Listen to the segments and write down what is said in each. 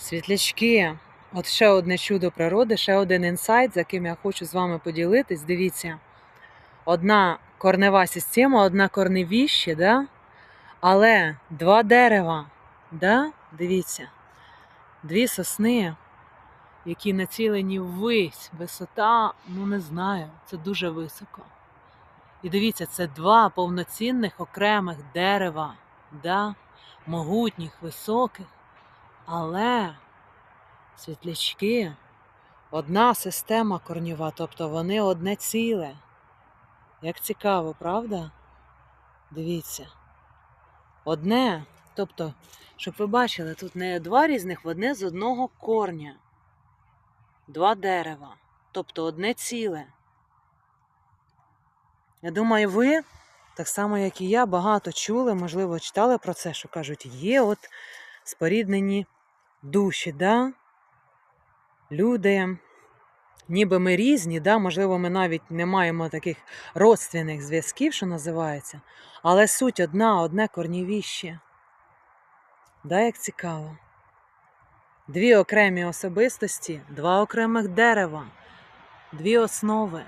Світлячки. От ще одне чудо природи, ще один інсайт, за яким я хочу з вами поділитись. Дивіться, одна корнева система, одна корневіще, да? але два дерева. Да? Дивіться, дві сосни, які націлені ввись. Висота, ну не знаю, це дуже високо. І дивіться, це два повноцінних окремих дерева, да? могутніх, високих. Але світлячки, одна система корнєва, тобто вони одне ціле. Як цікаво, правда? Dивіться. Одне, тобто, щоб ви бачили, тут не два різних, одне з одного корня. Два дерева. Тобто одне ціле. Я думаю, ви, так само як і я, багато чули, можливо, читали про це, що кажуть, є от споріднені душі, да? люди, ніби ми різні, да? можливо, ми навіть не маємо таких родственних зв'язків, що називається, але суть одна, одне корнівіще. Да, як цікаво. Дві окремі особистості, два окремих дерева, дві основи,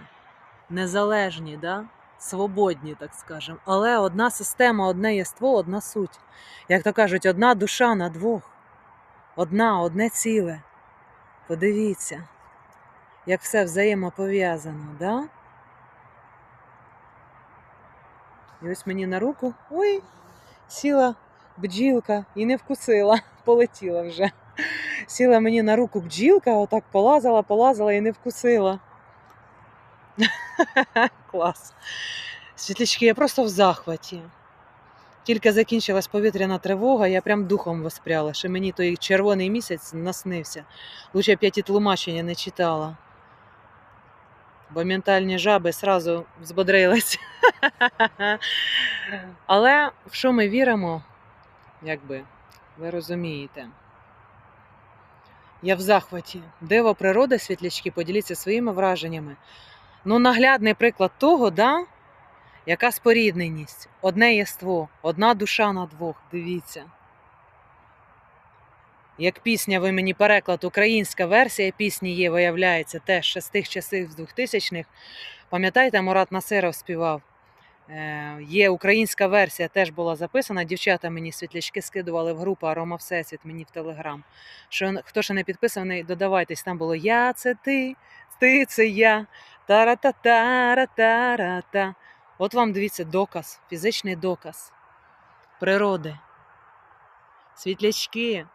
незалежні, да? свободні, так скажемо. Але одна система, одне єство, одна суть. Як то кажуть, одна душа на двох. Одна, одне ціле. Подивіться, як все взаємопов'язано, да? І ось мені на руку ой, сіла бджілка і не вкусила, полетіла вже. Сіла мені на руку бджілка, отак полазила, полазила і не вкусила. Клас. Світлячки, я просто в захваті. Тільки закінчилась повітряна тривога, я прям духом воспряла, що мені той червоний місяць наснився. Лучше б я тлумачення не читала. Бо ментальні жаби сразу взбодрились. Але в що ми віримо, якби, ви розумієте. Я в захваті. Диво природи, світлячки, поділіться своїми враженнями. Ну, наглядний приклад того, да, яка спорідненість, одне єство, одна душа на двох. Дивіться. Як пісня, ви мені переклад, українська версія пісні є, виявляється, теж ще з тих часів з 2000-х. Пам'ятаєте, Мурат Насиров співав? Е, є українська версія, теж була записана. Дівчата мені світлячки скидували в групу Арома Всесвіт мені в Телеграм. Що хто ще не підписаний, додавайтесь. Там було Я це ти, ти це я. Тара-та-тара-тара-та. От вам дивіться доказ, фізичний доказ природи. Світлячки,